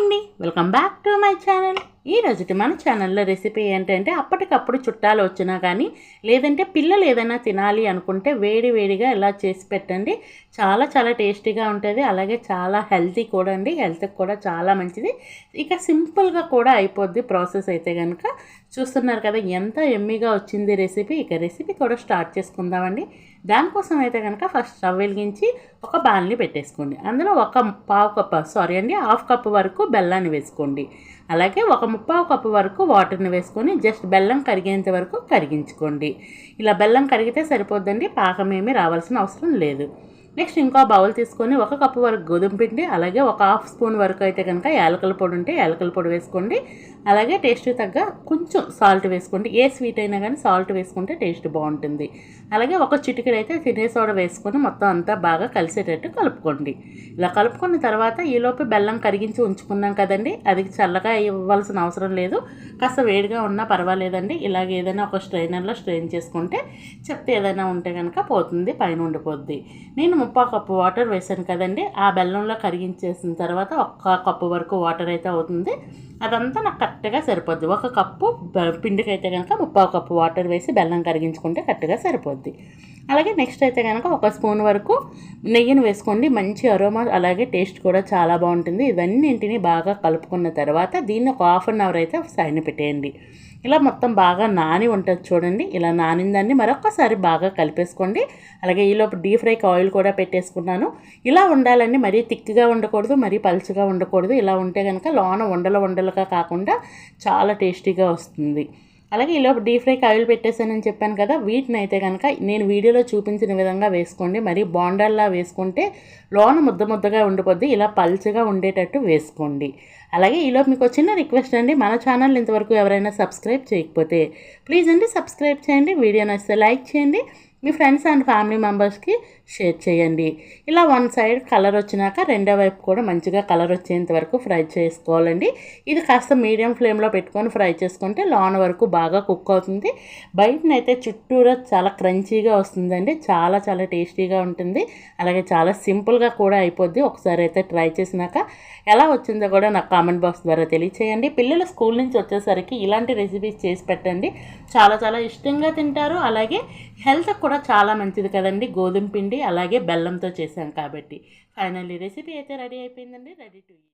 అండి. Welcome back to my channel ఈ రోజుటి మన ఛానల్లో రెసిపీ ఏంటంటే అప్పటికప్పుడు చుట్టాలు వచ్చినా కానీ లేదంటే పిల్లలు ఏదైనా తినాలి అనుకుంటే వేడి వేడిగా ఇలా చేసి పెట్టండి. చాలా చాలా టేస్టీగా ఉంటుంది. అలాగే చాలా హెల్తీ కూడా అండి. హెల్త్కి కూడా చాలా మంచిది. ఇక సింపుల్గా కూడా అయిపోద్ది ప్రాసెస్ అయితే కనుక చూస్తున్నారు కదా ఎంత ఎమ్మీగా వచ్చింది రెసిపీ ఇక రెసిపీ కూడా స్టార్ట్ చేసుకుందామండి. దానికోసం అయితే కనుక ఫస్ట్ స్టవ్ వెలిగించి ఒక బాల్ని పెట్టేసుకోండి. అందులో ఒక పావు కప్ సారీ అండి హాఫ్ కప్ వరకు బెల్లాన్ని వేసుకోండి. అలాగే ఒక ముప్పావు కప్పు వరకు వాటర్ని వేసుకొని జస్ట్ బెల్లం కరిగేంత వరకు కరిగించుకోండి. ఇలా బెల్లం కరిగితే సరిపోద్దండి పాకం ఏమీ రావాల్సిన అవసరం లేదు. నెక్స్ట్ ఇంకో బౌల్ తీసుకొని ఒక కప్పు వరకు గోధుమ పిండి అలాగే ఒక హాఫ్ స్పూన్ వరకు అయితే కనుక యాలకల పొడి ఉంటే యాలకల పొడి వేసుకోండి. అలాగే టేస్ట్ తగ్గ కొంచెం సాల్ట్ వేసుకోండి. ఏ స్వీట్ అయినా కానీ సాల్ట్ వేసుకుంటే టేస్ట్ బాగుంటుంది. అలాగే ఒక చిటికెడు అయితే తినే సోడా వేసుకొని మొత్తం అంతా బాగా కలిసేటట్టు కలుపుకోండి. ఇలా కలుపుకున్న తర్వాత ఈలోపు బెల్లం కరిగించి ఉంచుకున్నాం కదండి. అది చల్లగా ఇవ్వాల్సిన అవసరం లేదు. కాస్త వేడిగా ఉన్నా పర్వాలేదండి. ఇలాగ ఏదైనా ఒక స్ట్రైనర్లో స్ట్రెయిన్ చేసుకుంటే చెప్తే ఏదైనా ఉంటే కనుక పోతుంది పైన ఉండిపోద్ది. నేను ముప్పా కప్పు వాటర్ వేసాను కదండి. ఆ బెల్లంలో కరిగించేసిన తర్వాత ఒక్క కప్పు వరకు వాటర్ అయితే అవుతుంది. అదంతా నాకు కరెక్ట్గా సరిపోద్ది. ఒక కప్పు పిండికి అయితే కనుక ముప్పా కప్పు వాటర్ వేసి బెల్లం కరిగించుకుంటే కరెక్ట్గా సరిపోద్ది. అలాగే నెక్స్ట్ అయితే కనుక ఒక స్పూన్ వరకు నెయ్యిని వేసుకోండి. మంచి అరోమా అలాగే టేస్ట్ కూడా చాలా బాగుంటుంది. ఇవన్నింటిని బాగా కలుపుకున్న తర్వాత దీన్ని ఒక హాఫ్ అన్ అవర్ అయితే సైడ్ పెట్టేయండి. ఇలా మొత్తం బాగా నాని ఉంటుంది చూడండి. ఇలా నానిన దాన్ని మరొకసారి బాగా కలిపేసుకోండి. అలాగే ఈలోపు డీప్ ఫ్రైకి ఆయిల్ కూడా పెట్టేసుకున్నాను. ఇలా ఉండాలండి. మరీ థిక్గా ఉండకూడదు మరీ పలుచగా ఉండకూడదు. ఇలా ఉంటే కనుక లోన ఉండల ఉండలుగా కాకుండా చాలా టేస్టీగా వస్తుంది. అలాగే ఈలోపు డీప్ ఫ్రైకి ఆయిల్ పెట్టేసానని చెప్పాను కదా వీటిని అయితే కనుక నేను వీడియోలో చూపించిన విధంగా వేసుకోండి. మరి బాండల్లా వేసుకుంటే లోన ముద్ద ముద్దగా ఉండిపోద్ది ఇలా పల్చగా ఉండేటట్టు వేసుకోండి. అలాగే ఈలోపు మీకు చిన్న రిక్వెస్ట్ అండి మన ఛానల్ ఇంతవరకు ఎవరైనా సబ్స్క్రైబ్ చేయకపోతే ప్లీజ్ అండి సబ్స్క్రైబ్ చేయండి వీడియో నచ్చితే లైక్ చేయండి. మీ ఫ్రెండ్స్ అండ్ ఫ్యామిలీ మెంబర్స్కి షేర్ చేయండి. ఇలా వన్ సైడ్ కలర్ వచ్చినాక రెండో వైపు కూడా మంచిగా కలర్ వచ్చేంత వరకు ఫ్రై చేసుకోవాలండి. ఇది కాస్త మీడియం ఫ్లేమ్లో పెట్టుకొని ఫ్రై చేసుకుంటే లోన వరకు బాగా కుక్ అవుతుంది. బయటనైతే చుట్టూరా చాలా క్రంచీగా వస్తుందండి. చాలా చాలా టేస్టీగా ఉంటుంది. అలాగే చాలా సింపుల్గా కూడా అయిపోద్ది. ఒకసారి అయితే ట్రై చేసినాక ఎలా వచ్చిందో కూడా నాకు కామెంట్ బాక్స్ ద్వారా తెలియచేయండి. పిల్లలు స్కూల్ నుంచి వచ్చేసరికి ఇలాంటి రెసిపీస్ చేసి పెట్టండి. చాలా చాలా ఇష్టంగా తింటారు. అలాగే హెల్త్ కూడా కూడా చాలా మంచిది కదండి. గోధుమ పిండి అలాగే బెల్లంతో చేశాం కాబట్టి. ఫైనల్లీ రెసిపీ అయితే రెడీ అయిపోయిందండి. Ready to